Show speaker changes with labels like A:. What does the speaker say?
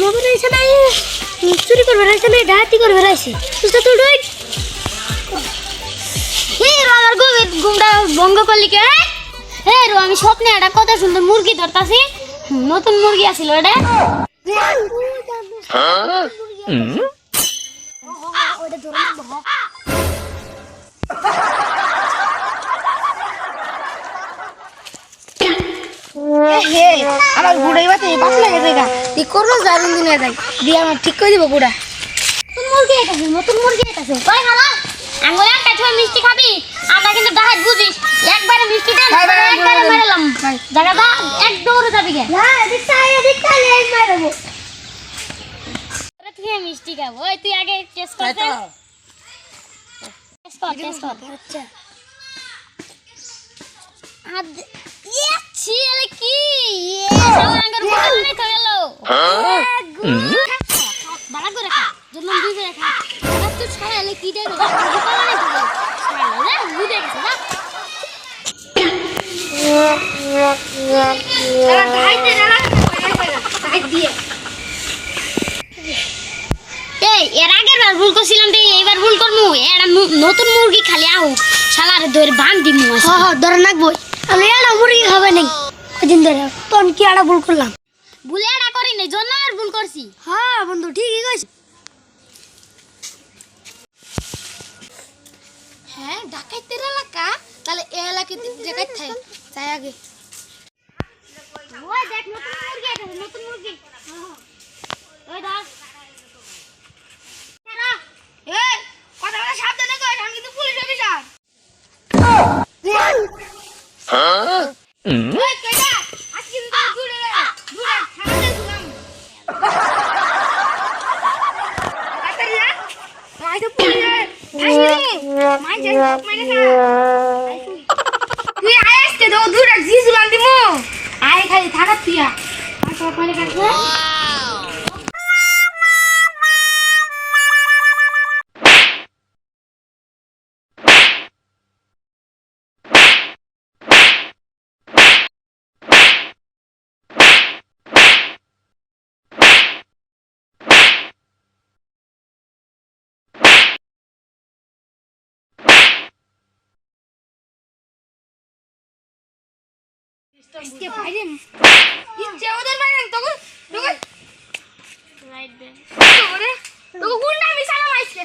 A: ঘুমাবে না চুরি করবে না ডাহাতি করবে রয়েছে তুই তো ডুই হে আমার গভীর ঘুমটা ভঙ্গ করলি কে? হে রো, আমি স্বপ্নে একটা কত সুন্দর মুরগি ধরতাছি। নতুন মুরগি আছিল এটা।
B: আমার বুড়াই বাতে বাপ লাগে দেখা। ই করব জারুন দিনে যাই। দিয়ে আমার ঠিক করে দিব বুড়া
A: নতুন মুরগি এটাছে নতুন মুরগি এটাছে। কই খালা? আঙ্গুলে একটা ছয় মিষ্টি খাবি? আমরা কিন্তু ডাহাত বুঝিস। একবারে মিষ্টি দেন
B: ভাই, ভাই, ভাই,
A: একবারে। মেরেলাম। জায়গাটা এক দৌড়ে যাবি গে।
B: না এদিকটা এদিকটা লেগ মারবো
A: আরে তুই মিষ্টি খাব। ওই তুই আগে টেস্ট কর টেস্ট কর টেস্ট কর।
B: আচ্ছা
A: আদ ইয়ে ছিলে কি ইয়ে শালা আঙ্গার মুখে মনে তো গেল বালা করে খা জন্য করে খা আর ছাড়া এলে কি দেবে ছাড়া গেছে না এর আগের বার ভুল করছিলাম তো এইবার ভুল করমু। এটা নতুন মুরগি খালি আও শালারে ধরে বান দিমু
B: হ হ ধরে রাখব। আমি এটা মুরগি খাবে নাই কদিন ধরে তখন কি আড়া ভুল করলাম?
A: ভুলে এটা করি নাই জন্য ভুল করছি।
B: হ্যাঁ বন্ধু ঠিকই কইছ। হ্যাঁ ডাকাইতের এলাকা? তাহলে এ এলাকা ডাকাইত থাই। তাই আগে।
A: ওই দেখ নতুন মুরগি এটা নতুন মুরগি। ওই ধর। এরা,
B: এই কথা কথা সাবধানে কই আমি কিন্তু পুলিশ অফিসার। ওই তো আসলে মাই যে মাই না তুই আয় আসতে তো দূরে জিজুলাম দিমু আয় খালি থাকা তুইয়া আর সব মানে কাছে ইসকে বাইরে ইচ্ছে ওদের বাইরে তখন তখন
A: right there.
B: তোরে তোকে গুন্ডা মিশানো মাইছে